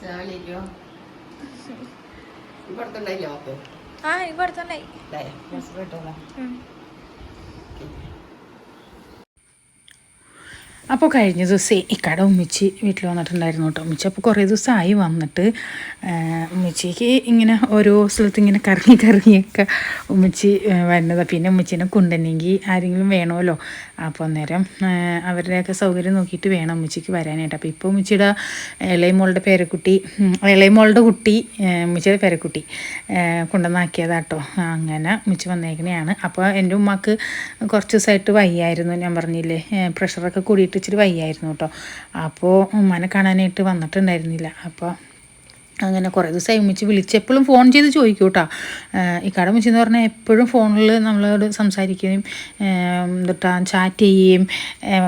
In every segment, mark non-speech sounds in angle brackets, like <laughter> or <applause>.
അസ്സലാമലൈക്കും. <laughs> ഇവിടുത്തുണ്ടായില്ലേ മോക്ക്? ആ ഇപ്പൊ അടുത്തുണ്ടായി ദേ, അപ്പോൾ കഴിഞ്ഞ ദിവസം ഇക്കട ഉമ്മിച്ചി വീട്ടിൽ വന്നിട്ടുണ്ടായിരുന്നു കേട്ടോ. ഉമ്മിച്ചി അപ്പോൾ കുറേ ദിവസമായി വന്നിട്ട് ഉമ്മച്ചിക്ക് ഇങ്ങനെ ഓരോ സ്ഥലത്ത് ഇങ്ങനെ കറങ്ങി കറങ്ങിയൊക്കെ ഉമ്മിച്ചി വരുന്നത്. പിന്നെ ഉമ്മിച്ചിനെ കൊണ്ടുവന്നെങ്കിൽ ആരെങ്കിലും വേണമല്ലോ അപ്പോൾ അന്നേരം അവരുടെയൊക്കെ സൗകര്യം നോക്കിയിട്ട് വേണം ഉമ്മിച്ചിക്ക് വരാനായിട്ട്. അപ്പോൾ ഇപ്പോൾ ഉമ്മിച്ചിയുടെ ഇളയമോളുടെ പേരക്കുട്ടി ഇളയമോളുടെ കുട്ടി ഉമ്മച്ചിയുടെ പേരക്കുട്ടി കൊണ്ടുവന്നാക്കിയതാട്ടോ. അങ്ങനെ ഉമ്മച്ചി വന്നേക്കണെയാണ്. അപ്പോൾ എന്റെ ഉമ്മാക്ക് കുറച്ച് ദിവസമായിട്ട് വയ്യായിരുന്നു ഞാൻ പറഞ്ഞില്ലേ. പ്രഷറൊക്കെ കൂടിയിട്ട് ഇച്ചിരി വയ്യായിരുന്നു കേട്ടോ. അപ്പോൾ ഉമ്മാനെ കാണാനായിട്ട് വന്നിട്ടുണ്ടായിരുന്നില്ല. അപ്പോൾ അങ്ങനെ കുറേ ദിവസമായി ഉമ്മിച്ച് വിളിച്ച് എപ്പോഴും ഫോൺ ചെയ്ത് ചോദിക്കും കേട്ടോ ഈ കട ഉമ്മച്ചി എന്ന് പറഞ്ഞാൽ എപ്പോഴും ഫോണിൽ നമ്മളോട് സംസാരിക്കുകയും എന്നിട്ടാ ചാറ്റ് ചെയ്യുകയും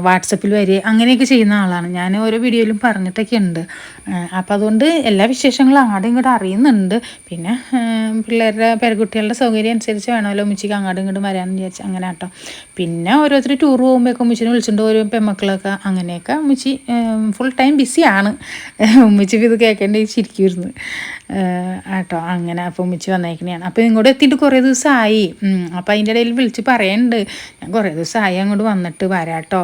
വാട്സപ്പിൽ വരികയും അങ്ങനെയൊക്കെ ചെയ്യുന്ന ആളാണ്. ഞാൻ ഓരോ വീഡിയോയിലും പറഞ്ഞിട്ടൊക്കെ ഉണ്ട്. അപ്പോൾ അതുകൊണ്ട് എല്ലാ വിശേഷങ്ങളും അങ്ങോട്ടും ഇങ്ങോട്ടും അറിയുന്നുണ്ട്. പിന്നെ പിള്ളേരുടെ പെരകുട്ടികളുടെ സൗകര്യം അനുസരിച്ച് വേണമല്ലോ ഉമ്മിച്ചിക്ക് അങ്ങോട്ടും ഇങ്ങോട്ടും വരാമെന്ന് വിചാരിച്ച് അങ്ങനെ കേട്ടോ പിന്നെ ഓരോരുത്തർ ടൂർ പോകുമ്പോഴൊക്കെ മുച്ചിനെ വിളിച്ചിട്ടുണ്ട് ഓരോ പെമ്മക്കളൊക്കെ അങ്ങനെയൊക്കെ മുച്ചി ഫുൾ ടൈം ബിസിയാണ് ഉമ്മച്ചി ഇത് കേൾക്കേണ്ടി ചിരിക്കുമായിരുന്നു ആയിരുന്നു. ആട്ടോ അങ്ങനെ അപ്പോൾ ഉമ്മിച്ച് വന്നേക്കണെയാണ് അപ്പോൾ ഇങ്ങോട്ട് എത്തിയിട്ട് കുറേ ദിവസമായി അപ്പോൾ അതിന്റെ ഇടയിൽ വിളിച്ച് പറയുന്നുണ്ട് ഞാൻ കുറേ ദിവസമായി അങ്ങോട്ട് വന്നിട്ട് വരാട്ടോ.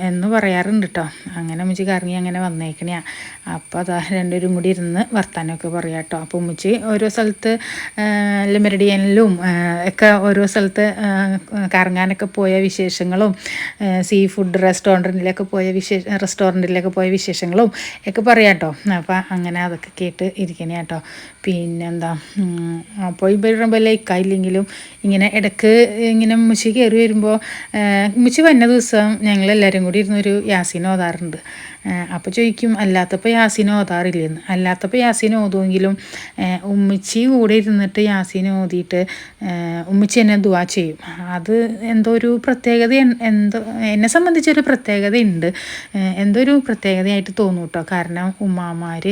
എന്ന് പറയാറുണ്ട് കേട്ടോ അങ്ങനെ ഉമ്മിച്ച് കറങ്ങി അങ്ങനെ വന്നേക്കണെയാണ് അപ്പോൾ അതാ രണ്ടുപേരും കൂടി ഇരുന്ന് വർത്താനമൊക്കെ പറയാം കേട്ടോ അപ്പോൾ ഉമ്മിച്ച് ഓരോ സ്ഥലത്ത് മെറിഡിയനിലും ഒക്കെ ഓരോ സ്ഥലത്ത് കറങ്ങാനൊക്കെ പോയ വിശേഷങ്ങളും സീ ഫുഡ് റെസ്റ്റോറന്റിലൊക്കെ പോയ വിശേഷ റെസ്റ്റോറന്റിലൊക്കെ പോയ വിശേഷങ്ങളും ഒക്കെ പറയാം കേട്ടോ അപ്പോൾ അങ്ങനെ അതൊക്കെ കേട്ട് ഇരിക്കണേ കേട്ടോ. പിന്നെന്താ അപ്പോൾ ഈ വരുമ്പോൾ ലൈക്കായില്ലെങ്കിലും ഇങ്ങനെ ഇടയ്ക്ക് ഇങ്ങനെ മുച്ചി കയറി വരുമ്പോൾ മുച്ചി വന്ന ദിവസം ഞങ്ങളെല്ലാവരും കൂടി ഇരുന്നൊരു യാസീൻ ഓതാറുണ്ട്. അപ്പോൾ ചോദിക്കും അല്ലാത്തപ്പോൾ യാസീൻ ഓതാറില്ലെന്ന്. അല്ലാത്തപ്പോൾ യാസീൻ ഓതുമെങ്കിലും ഉമ്മച്ചി കൂടെ ഇരുന്നിട്ട് യാസീൻ ഓതിയിട്ട് ഉമ്മച്ചി എന്നെ ദുവാ ചെയ്യും. അത് എന്തോ ഒരു പ്രത്യേകത എന്തോ എന്നെ സംബന്ധിച്ചൊരു പ്രത്യേകതയുണ്ട് ഉണ്ട് എന്തോ ഒരു പ്രത്യേകതയായിട്ട് തോന്നും കേട്ടോ കാരണം ഉമ്മാമാർ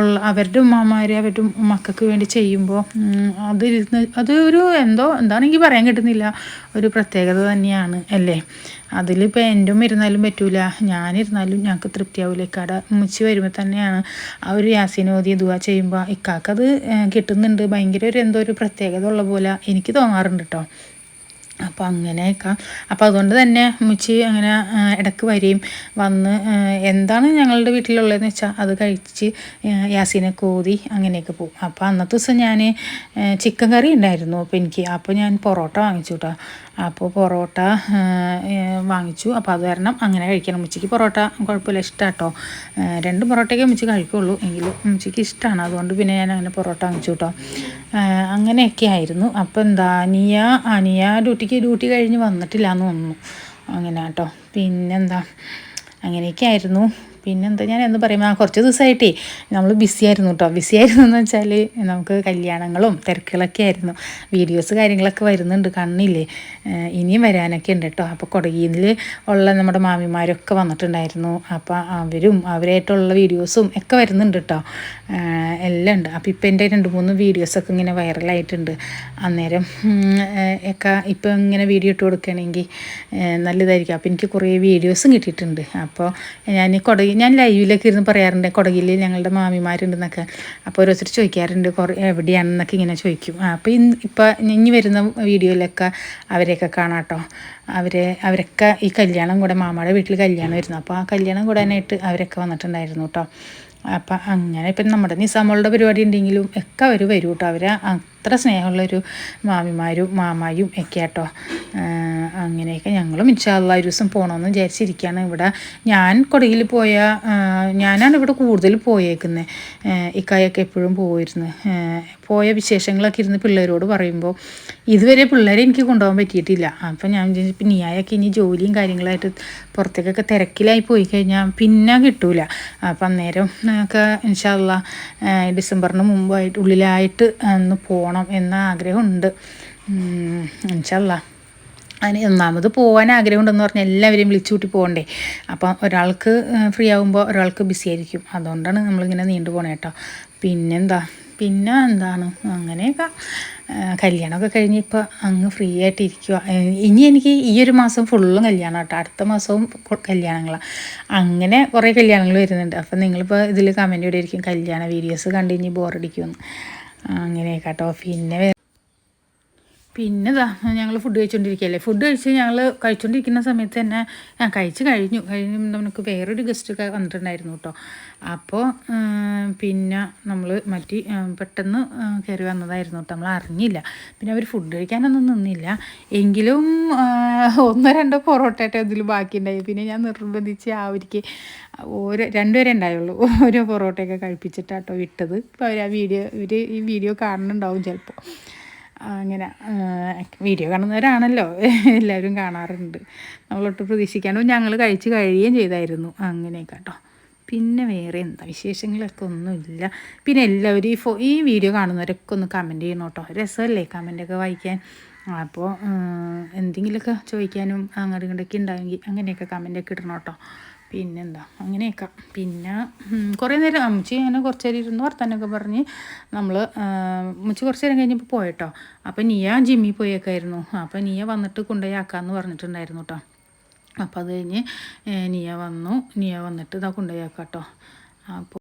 ഉള്ള അവരുടെ ഉമ്മമാർ അവരുടെ മക്കൾക്ക് വേണ്ടി ചെയ്യുമ്പോൾ അത് അത് ഒരു എന്തോ എന്താണെനിക്ക് പറയാൻ കിട്ടുന്നില്ല. ഒരു പ്രത്യേകത തന്നെയാണ് അല്ലേ? അതിലിപ്പോൾ എന്റെ ഇരുന്നാലും പറ്റൂല. ഞാനിരുന്നാലും ഞങ്ങൾക്ക് തൃപ്തിയാവില്ല ഇക്കാട ഉമ്മച്ചി വരുമ്പോൾ തന്നെയാണ് ആ ഒരു യാസീനോദി ദുവ ചെയ്യുമ്പോൾ ഇക്കാക്കത് കിട്ടുന്നുണ്ട്. ഭയങ്കര ഒരു എന്തോ ഒരു പ്രത്യേകത ഉള്ള പോലെ എനിക്ക് തോന്നാറുണ്ട് കേട്ടോ അപ്പോൾ അങ്ങനെയൊക്കെ. അപ്പോൾ അതുകൊണ്ട് തന്നെ മുച്ചി അങ്ങനെ ഇടയ്ക്ക് വരികയും വന്ന് എന്താണ് ഞങ്ങളുടെ വീട്ടിലുള്ളതെന്ന് വെച്ചാൽ അത് കഴിച്ച് യാസീനെ കോതി അങ്ങനെയൊക്കെ പോകും. അപ്പോൾ അന്നത്തെ ദിവസം ഞാൻ ചിക്കൻ കറി ഉണ്ടായിരുന്നു. അപ്പോൾ എനിക്ക് അപ്പോൾ ഞാൻ പൊറോട്ട വാങ്ങിച്ചു കേട്ടോ അപ്പോൾ പൊറോട്ട വാങ്ങിച്ചു. അപ്പോൾ അത് കാരണം അങ്ങനെ കഴിക്കണം. ഉച്ചയ്ക്ക് പൊറോട്ട കുഴപ്പമില്ല. ഇഷ്ടമാണ് കേട്ടോ രണ്ട് പൊറോട്ടയൊക്കെ ഉമ്മച്ചി കഴിക്കുള്ളൂ. എങ്കിലും ഉമ്മച്ചിക്ക് ഇഷ്ടമാണ് അതുകൊണ്ട് പിന്നെ ഞാൻ അങ്ങനെ പൊറോട്ട വാങ്ങിച്ചു കേട്ടോ അങ്ങനെയൊക്കെ ആയിരുന്നു. അപ്പോൾ എന്താ അനിയ അനിയ ഡ്യൂട്ടിക്ക് ഡ്യൂട്ടി കഴിഞ്ഞ് വന്നിട്ടില്ല എന്ന് തോന്നുന്നു. അങ്ങനെ കേട്ടോ പിന്നെന്താ? അങ്ങനെയൊക്കെ ആയിരുന്നു. പിന്നെന്താ ഞാൻ എന്ന് പറയുമ്പോൾ കുറച്ച് ദിവസമായിട്ടേ നമ്മൾ ബിസി ആയിരുന്നു കേട്ടോ ബിസി ആയിരുന്നു എന്ന് വെച്ചാൽ നമുക്ക് കല്യാണങ്ങളും തിരക്കുകളൊക്കെ ആയിരുന്നു. വീഡിയോസ് കാര്യങ്ങളൊക്കെ വരുന്നുണ്ട് കണ്ണില്ലേ? ഇനിയും വരാനൊക്കെ ഉണ്ട് കേട്ടോ അപ്പോൾ കൊടകിയിൽ ഉള്ള നമ്മുടെ മാമിമാരൊക്കെ വന്നിട്ടുണ്ടായിരുന്നു. അപ്പോൾ അവരും അവരായിട്ടുള്ള വീഡിയോസും ഒക്കെ വരുന്നുണ്ട് കേട്ടോ എല്ലാം ഉണ്ട്. അപ്പോൾ ഇപ്പം എന്റെ രണ്ട് മൂന്ന് വീഡിയോസൊക്കെ ഇങ്ങനെ വൈറലായിട്ടുണ്ട് അന്നേരം ഒക്കെ ഇപ്പം ഇങ്ങനെ വീഡിയോ ഇട്ട് കൊടുക്കുകയാണെങ്കിൽ നല്ലതായിരിക്കും. അപ്പോൾ എനിക്ക് കുറേ വീഡിയോസും കിട്ടിയിട്ടുണ്ട്. അപ്പോൾ ഞാൻ കൊടകി ഞാൻ ലൈവിലൊക്കെ ഇരുന്ന് പറയാറുണ്ട് കൊടകിൽ ഞങ്ങളുടെ മാമിമാരുണ്ടെന്നൊക്കെ. അപ്പോൾ ഓരോരുത്തർ ചോദിക്കാറുണ്ട് കുറേ എവിടെയാണെന്നൊക്കെ ഇങ്ങനെ ചോദിക്കും. അപ്പോൾ ഇന്ന് ഇപ്പം ഇനി വരുന്ന വീഡിയോയിലൊക്കെ അവരെയൊക്കെ കാണാം കേട്ടോ അവരെ അവരൊക്കെ ഈ കല്യാണം കൂടെ മാമയുടെ വീട്ടിൽ കല്യാണം വരുന്നു. അപ്പോൾ ആ കല്യാണം കൂടാനായിട്ട് അവരൊക്കെ വന്നിട്ടുണ്ടായിരുന്നു കേട്ടോ അപ്പം അങ്ങനെ ഇപ്പം നമ്മുടെ നിസാമോളുടെ പരിപാടി ഉണ്ടെങ്കിലും ഒക്കെ അവർ വരും കേട്ടോ അവർ അത്ര സ്നേഹമുള്ളൊരു മാമിമാരും മാമായും ഒക്കെ കേട്ടോ അങ്ങനെയൊക്കെ ഞങ്ങളും ഇൻഷാല്ല ഒരു ദിവസം പോകണമെന്ന് വിചാരിച്ചിരിക്കുകയാണ് ഇവിടെ ഞാൻ കൊടയിൽ പോയ ഞാനാണ് ഇവിടെ കൂടുതൽ പോയേക്കുന്നത് ഇക്കായൊക്കെ എപ്പോഴും പോയിരുന്നു. പോയ വിശേഷങ്ങളൊക്കെ ഇരുന്ന് പിള്ളേരോട് പറയുമ്പോൾ ഇതുവരെ പിള്ളേരെ എനിക്ക് കൊണ്ടുപോകാൻ പറ്റിയിട്ടില്ല. അപ്പം ഞാൻ വിചാരിച്ചു നീയായൊക്കെ ഇനി ജോലിയും കാര്യങ്ങളായിട്ട് പുറത്തേക്കൊക്കെ തിരക്കിലായി പോയി കഴിഞ്ഞാൽ പിന്നെ കിട്ടൂല. അപ്പം അന്നേരം ഒക്കെ ഇൻഷാല്ല ഡിസംബറിന് മുമ്പായിട്ട് ഉള്ളിലായിട്ട് ഒന്ന് പോകണം എന്ന ആഗ്രഹമുണ്ട്. ഇൻഷാല്ല അതിന് ഒന്നാമത് പോകാൻ ആഗ്രഹമുണ്ടെന്ന് പറഞ്ഞാൽ എല്ലാവരെയും വിളിച്ചു കൂട്ടി പോകണ്ടേ. അപ്പം ഒരാൾക്ക് ഫ്രീ ആകുമ്പോൾ ഒരാൾക്ക് ബിസി ആയിരിക്കും. അതുകൊണ്ടാണ് നമ്മളിങ്ങനെ നീണ്ടു പോകണേ കേട്ടോ പിന്നെന്താ? പിന്നെ എന്താണ്? അങ്ങനെയൊക്കെ. കല്യാണമൊക്കെ കഴിഞ്ഞ് ഇപ്പോൾ അങ്ങ് ഫ്രീ ആയിട്ട് ഇരിക്കുക ഇനി എനിക്ക് ഈ ഒരു മാസം ഫുള്ളും കല്യാണം കേട്ടോ അടുത്ത മാസവും കല്യാണങ്ങളാണ് അങ്ങനെ കുറേ കല്യാണങ്ങൾ വരുന്നുണ്ട്. അപ്പം നിങ്ങളിപ്പോൾ ഇതിൽ കമന്റ് ആയിരിക്കും കല്യാണ വീഡിയോസ് കണ്ടു കഴിഞ്ഞ് ബോറടിക്കുമെന്ന് അങ്ങനെയൊക്കെ കേട്ടോ പിന്നെ പിന്നെ ഇതാ ഞങ്ങൾ ഫുഡ് കഴിച്ചുകൊണ്ടിരിക്കുകയല്ലേ ഫുഡ് കഴിച്ച് ഞങ്ങൾ കഴിച്ചുകൊണ്ടിരിക്കുന്ന സമയത്ത് തന്നെ ഞാൻ കഴിച്ച് കഴിഞ്ഞു. കഴിഞ്ഞ് നമുക്ക് വേറൊരു ഗസ്റ്റ് ഒക്കെ വന്നിട്ടുണ്ടായിരുന്നു കേട്ടോ അപ്പോൾ പിന്നെ നമ്മൾ മറ്റി പെട്ടെന്ന് കയറി വന്നതായിരുന്നു കേട്ടോ നമ്മൾ അറിഞ്ഞില്ല. പിന്നെ അവർ ഫുഡ് കഴിക്കാനൊന്നും നിന്നില്ല. എങ്കിലും ഒന്നോ രണ്ടോ പൊറോട്ടയായിട്ട് അതിൽ ബാക്കിയുണ്ടായി. പിന്നെ ഞാൻ നിർബന്ധിച്ച് ആ ഒരിക്കൽ ഓരോ രണ്ടുപേരെ ഉണ്ടായുള്ളൂ. ഓരോ പൊറോട്ടയൊക്കെ കഴിപ്പിച്ചിട്ടാട്ടോ വിട്ടത്. ഇപ്പോൾ അവർ ആ വീഡിയോ ഇവർ ഈ വീഡിയോ കാണുന്നുണ്ടാവും ചിലപ്പോൾ അങ്ങനെ വീഡിയോ കാണുന്നവരാണല്ലോ. <laughs> എല്ലാവരും കാണാറുണ്ട്. നമ്മളൊട്ട് പ്രതീക്ഷിക്കാണ്ട് ഞങ്ങൾ കഴിച്ച് കഴിയുകയും ചെയ്തായിരുന്നു. അങ്ങനെയൊക്കെ കേട്ടോ. പിന്നെ വേറെ എന്താ വിശേഷങ്ങളൊക്കെ ഒന്നുമില്ല. പിന്നെ എല്ലാവരും ഈ ഫോ ഈ വീഡിയോ കാണുന്നവരൊക്കെ ഒന്ന് കമന്റ് ചെയ്യണം കേട്ടോ. രസമല്ലേ കമന്റൊക്കെ വായിക്കാൻ? അപ്പോൾ എന്തെങ്കിലുമൊക്കെ ചോദിക്കാനും അങ്ങോട്ടും ഇങ്ങോട്ടൊക്കെ ഉണ്ടായെങ്കിൽ അങ്ങനെയൊക്കെ കമന്റൊക്കെ ഇടണം കേട്ടോ. പിന്നെന്താ? അങ്ങനെയൊക്കെ. പിന്നെ കുറേ നേരം അമ്മച്ചി അങ്ങനെ കുറച്ച് നേരം ഇരുന്ന് വർത്താനൊക്കെ പറഞ്ഞ് നമ്മൾ അമ്മച്ചി കുറച്ച് നേരം കഴിഞ്ഞപ്പോൾ പോയട്ടോ. അപ്പോൾ നീയ ജിമ്മിൽ പോയേക്കായിരുന്നു. അപ്പോൾ നീയ വന്നിട്ട് കൊണ്ടുപോയി ആക്കാമെന്ന് പറഞ്ഞിട്ടുണ്ടായിരുന്നു കേട്ടോ അപ്പോൾ അത് കഴിഞ്ഞ് നീയ വന്നു. നീയ വന്നിട്ട് ഇതാ കൊണ്ടുപോയി ആക്കാം കേട്ടോ അപ്പോൾ